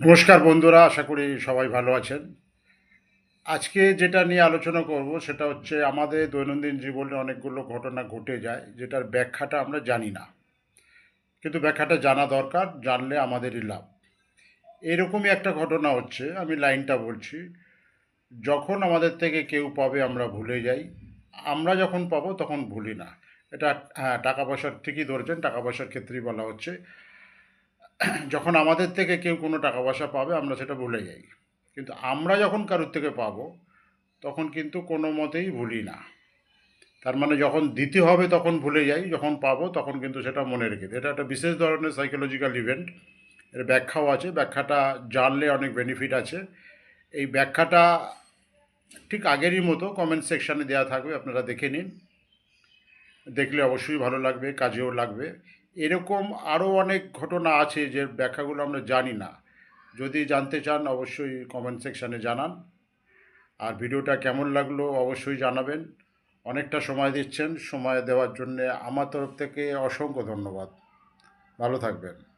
নমস্কার বন্ধুরা, আশা করি সবাই ভালো আছেন। আজকে যেটা নিয়ে আলোচনা করব সেটা হচ্ছে আমাদের দৈনন্দিন জীবনে অনেকগুলো ঘটনা ঘটে যায়, যেটার ব্যাখ্যাটা আমরা জানি না। কিন্তু ব্যাখ্যাটা জানা দরকার, জানলে আমাদেরই লাভ। এরকমই একটা ঘটনা হচ্ছে, আমি লাইনটা বলছি। যখন আমাদের থেকে কেউ পাবে, আমরা ভুলে যাই। আমরা যখন পাবো, তখন ভুলি না। এটা হ্যাঁ টাকা পয়সার ঠিকই ধরেছেন, টাকা পয়সার ক্ষেত্রেই বলা হচ্ছে। যখন আমাদের থেকে কেউ কোনো টাকা পয়সা পাবে, আমরা সেটা ভুলে যাই। কিন্তু আমরা যখন কারোর থেকে পাবো, তখন কিন্তু কোনো মতেই ভুলি না। তার মানে যখন দিতে হবে তখন ভুলে যাই, যখন পাবো তখন কিন্তু সেটা মনে রেখে। এটা একটা বিশেষ ধরনের সাইকোলজিক্যাল ইভেন্ট এর ব্যাখ্যাও আছে। ব্যাখ্যাটা জানলে অনেক বেনিফিট আছে। এই ব্যাখ্যাটা ঠিক আগেরই মতো কমেন্ট সেকশানে দেওয়া থাকবে, আপনারা দেখে নিন। দেখলে অবশ্যই ভালো লাগবে, কাজেও লাগবে। এরকম আরও অনেক ঘটনা আছে যে ব্যাখ্যাগুলো আমরা জানি না। যদি জানতে চান, অবশ্যই কমেন্ট সেকশানে জানান। আর ভিডিওটা কেমন লাগল অবশ্যই জানাবেন। অনেকটা সময় দিচ্ছেন। সময় দেওয়ার জন্যে আমার তরফ থেকে অসংখ্য ধন্যবাদ। ভালো থাকবেন।